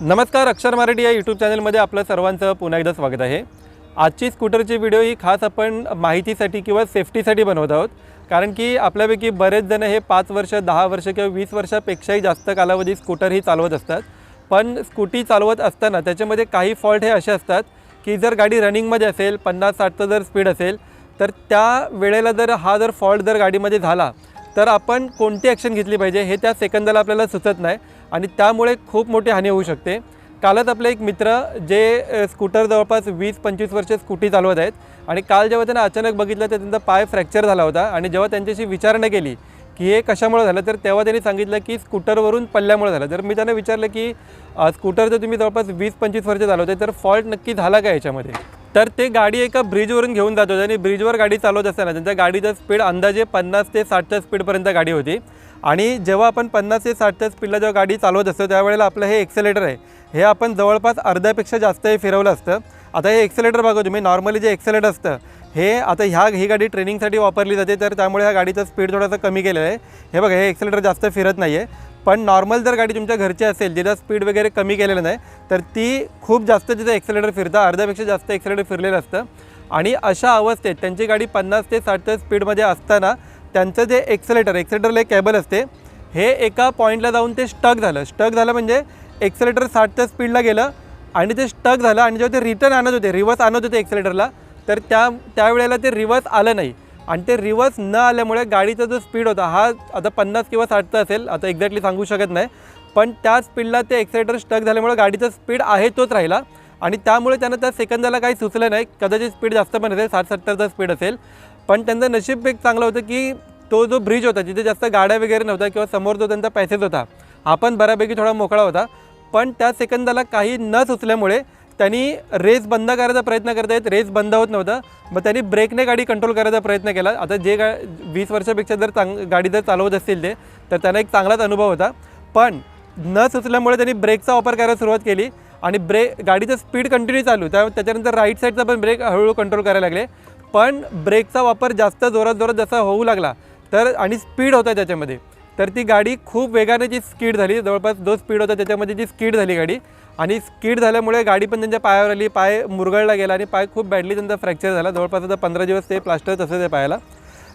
नमस्कार अक्षर मराठी या यूट्यूब चॅनलमध्ये आपलं सर्वांचं पुन्हा एकदा स्वागत आहे. आजची स्कूटरची व्हिडिओ ही खास आपण माहितीसाठी किंवा सेफ्टीसाठी बनवत आहोत. कारण की आपल्यापैकी बरेच जण हे पाच वर्ष दहा वर्ष किंवा वीस वर्षापेक्षाही जास्त कालावधी स्कूटर ही चालवत असतात. पण स्कूटी चालवत असताना त्याच्यामध्ये काही फॉल्ट हे असे असतात की जर गाडी रनिंगमध्ये असेल पन्नास साठचं जर स्पीड असेल तर त्या वेळेला जर हा जर फॉल्ट जर गाडीमध्ये झाला तर आपण कोणती ॲक्शन घेतली पाहिजे हे त्या सेकंदाला आपल्याला सुचत नाही आणि त्यामुळे खूप मोठी हानी होऊ शकते. कालच आपले एक मित्र जे स्कूटर जवळपास वीस पंचवीस वर्षे स्कूटी चालवत आहेत आणि काल जेव्हा त्यांना अचानक बघितलं तर त्यांचा पाय फ्रॅक्चर झाला होता आणि जेव्हा त्यांच्याशी विचारणा केली की हे कशामुळे झालं तर तेव्हा त्यांनी सांगितलं की स्कूटरवरून पल्ल्यामुळे झालं. तर मी त्यांना विचारलं की स्कूटर जर तुम्ही जवळपास वीस पंचवीस वर्ष चालवते तर फॉल्ट नक्की झाला का याच्यामध्ये? तर ते गाडी एका ब्रिजवरून घेऊन जात होते आणि ब्रिजवर गाडी चालवत असताना त्यांच्या गाडीचा स्पीड अंदाजे पन्नास ते साठच्या स्पीडपर्यंत गाडी होती. आणि जेव्हा आपण पन्नास ते साठच्या स्पीडला जेव्हा गाडी चालवत असतो त्यावेळेला आपलं हे एक्सेलेटर आहे. हे आपण जवळपास अर्ध्यापेक्षा जास्त हे फिरवलं असतं. आता हे एक्सेलेटर बघा तुम्ही नॉर्मली जे एक्सेलेटर असतं हे आता ह्या ही गाडी ट्रेनिंगसाठी वापरली जाते तर त्यामुळे ह्या गाडीचं स्पीड थोडंसं कमी केलेलं आहे. हे बघा हे एक्सेलेटर जास्त फिरत नाही आहे पण नॉर्मल जर गाडी तुमच्या घरची असेल जिला स्पीड वगैरे कमी केलेलं नाही तर ती खूप जास्त तिचं एक्सेलेटर फिरतं अर्ध्यापेक्षा जास्त एक्सेलेटर फिरलेलं असतं. आणि अशा अवस्थेत त्यांची गाडी पन्नास ते साठच्या स्पीडमध्ये असताना त्यांचं जे एक्सलेटर एक्सलेटरला एक कॅबल असते हे एका पॉईंटला जाऊन ते स्टक झालं. स्टक झालं म्हणजे एक्सलेटर साठच्या स्पीडला गेलं आणि ते स्टक झालं आणि जेव्हा ते रिटर्न आणत होते रिवर्स आणत होते एक्सलेटरला तर त्या त्यावेळेला ते रिवर्स आलं नाही. आणि ते रिवर्स न आल्यामुळे गाडीचा जो स्पीड होता हा आता पन्नास किंवा साठचा असेल आता एक्झॅक्टली सांगू शकत नाही. पण त्या स्पीडला ते एक्सेलेटर स्टक झाल्यामुळे गाडीचा स्पीड आहे तोच राहिला आणि त्यामुळे त्यांना त्या सेकंदाला काही सुचलं नाही. कदाचित स्पीड जास्त पण असेल साठ सत्तरचा स्पीड असेल. पण त्यांचं नशीब एक चांगलं होतं की तो जो ब्रिज होता जिथे जास्त गाड्या वगैरे नव्हत्या किंवा समोर जो त्यांचा पॅसेज होता आपण बऱ्यापैकी थोडा मोकळा होता. पण त्या सेकंदाला काही न सुचल्यामुळे त्यांनी रेस बंद करायचा प्रयत्न करत आहेत रेस बंद होत नव्हता. मग त्यांनी ब्रेकने गाडी कंट्रोल करायचा प्रयत्न केला. आता जे गा वीस वर्षापेक्षा जर चांग गाडी जर चालवत असतील ते तर त्यांना एक चांगलाच अनुभव होता. पण न सुचल्यामुळे त्यांनी ब्रेकचा वापर करायला सुरुवात केली आणि ब्रेक गाडीचं स्पीड कंटिन्यू चालू. त्या त्याच्यानंतर राईट साईडचा पण ब्रेक हळूहळू कंट्रोल करायला लागले. पण ब्रेकचा वापर जास्त जोरात जोरात जसा होऊ लागला तर आणि स्पीड होता त्याच्यामध्ये. तर ती गाडी खूप वेगाने जी स्कीड झाली जवळपास जो स्पीड होता त्याच्यामध्ये जी स्कीड झाली गाडी आणि स्कीड झाल्यामुळे गाडी पण त्यांच्या पायावर आली पाय मुरगळला गेला आणि पाय खूप बॅडली त्यांचा फ्रॅक्चर झाला. जवळपास आता पंधरा दिवस ते प्लास्टर तसंच आहे पायाला.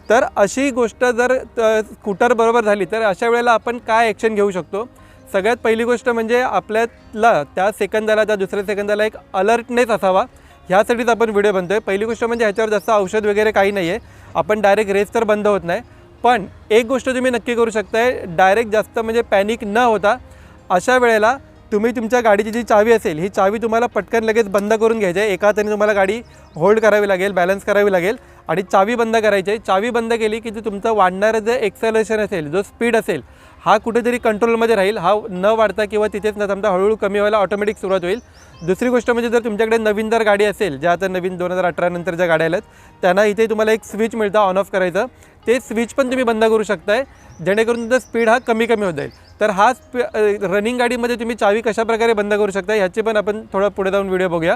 तर अशी गोष्ट जर स्कूटर बरोबर झाली तर अशा वेळेला आपण काय ॲक्शन घेऊ शकतो? सगळ्यात पहिली गोष्ट म्हणजे आपल्याला त्या सेकंदाला त्या दुसऱ्या सेकंदाला एक अलर्टनेस असावा. ह्यासाठीच आपण व्हिडिओ बनतो आहे पहिली गोष्ट म्हणजे ह्याच्यावर जास्त औषध वगैरे काही नाही आहे आपण डायरेक्ट रेस तर बंद होत नाही. पण एक गोष्ट तुम्ही नक्की करू शकताय डायरेक्ट जास्त म्हणजे पॅनिक न होता अशा वेळेला तुम्ही तुमच्या गाडीची जी चावी असेल ही चावी तुम्हाला पटकन लगेच बंद करून घ्यायची आहे. एका हाताने तुम्हाला गाडी होल्ड करावी लागेल बॅलन्स करावी लागेल आणि चावी बंद करायची आहे. चावी बंद केली की जे तुमचं वाढणारं जे एक्सेलेशन असेल जो स्पीड असेल हा कुठेतरी कंट्रोलमध्ये राहील. हा न वाढता किंवा तिथेच न थांबता हळूहळू कमी व्हायला ऑटोमॅटिक सुरुवात होईल. दुसरी गोष्ट म्हणजे जर तुमच्याकडे नवीन जर गाडी असेल ज्या आता नवीन दोन हजार अठरा नंतर ज्या गाड्या आहेत त्यांना इथे तुम्हाला एक स्विच मिळतं ऑन ऑफ करायचं. ते स्विच पण तुम्ही बंद करू शकताय. जेणेकरून तुमचा स्पीड हा कमी कमी होत जाईल. तर हा स्पी रनिंग गाडीमध्ये तुम्ही चावी कशाप्रकारे बंद करू शकता ह्याची पण आपण थोडं पुढे जाऊन व्हिडिओ बघूया.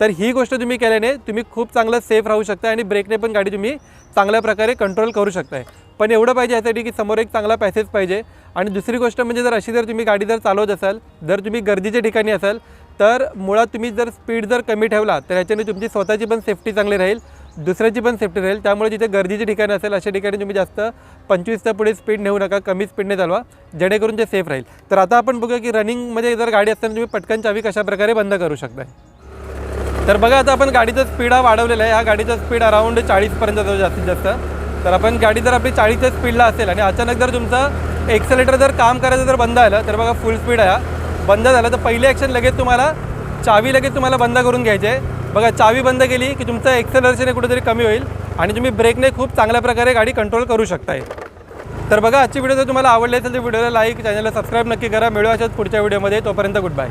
तर ही गोष्ट तुम्ही केल्याने तुम्ही खूप चांगलं सेफ राहू शकता आणि ब्रेकने पण गाडी तुम्ही चांगल्या प्रकारे कंट्रोल करू शकताय. पण एवढं पाहिजे यासाठी की समोर एक चांगला पॅसेज पाहिजे. आणि दुसरी गोष्ट म्हणजे जर अशी जर तुम्ही गाडी जर चालवत असाल जर तुम्ही गर्दीच्या ठिकाणी असाल तर मुळात तुम्ही जर स्पीड जर कमी ठेवला तर ह्याच्याने तुमची स्वतःची पण सेफ्टी चांगली राहील दुसऱ्याची पण सेफ्टी राहील. त्यामुळे जिथे गर्दीचे ठिकाणी असेल अशा ठिकाणी तुम्ही जास्त पंचवीसच्या पुढे स्पीड नेऊ नका कमी स्पीडने चालवा जेणेकरून ते सेफ राहील. तर आता आपण बघूया की रनिंगमध्ये जर गाडी असताना तुम्ही पटकन चावी कशाप्रकारे बंद करू शकताय. तर बघा आता आपण गाडीचा स्पीड हा वाढवलेला आहे. हा गाडीचा स्पीड अराऊंड चाळीसपर्यंत जातो जास्तीत जास्त. तर आपण गाडी जर आपली चाळीसच्या स्पीडला असेल आणि अचानक जर तुमचं एक्सलेटर जर काम करायचं जर बंद आलं तर बघा फुल स्पीड आहे हा. बंद झालं तर पहिले ॲक्शन लगेच तुम्हाला चावी लगेच तुम्हाला बंद करून घ्यायची आहे. बघा चावी बंद केली की तुमचं एक्सेलरेशन कुठेतरी कमी होईल आणि तुम्ही ब्रेकने खूप चांगल्या प्रकारे गाडी कंट्रोल करू शकताय. तर बघा आजची व्हिडिओ जर तुम्हाला आवडली असेल तर व्हिडिओला लाईक चॅनलला सबस्क्राईब नक्की करा. मिळू अशाच पुढच्या व्हिडिओमध्ये तोपर्यंत गुड बाय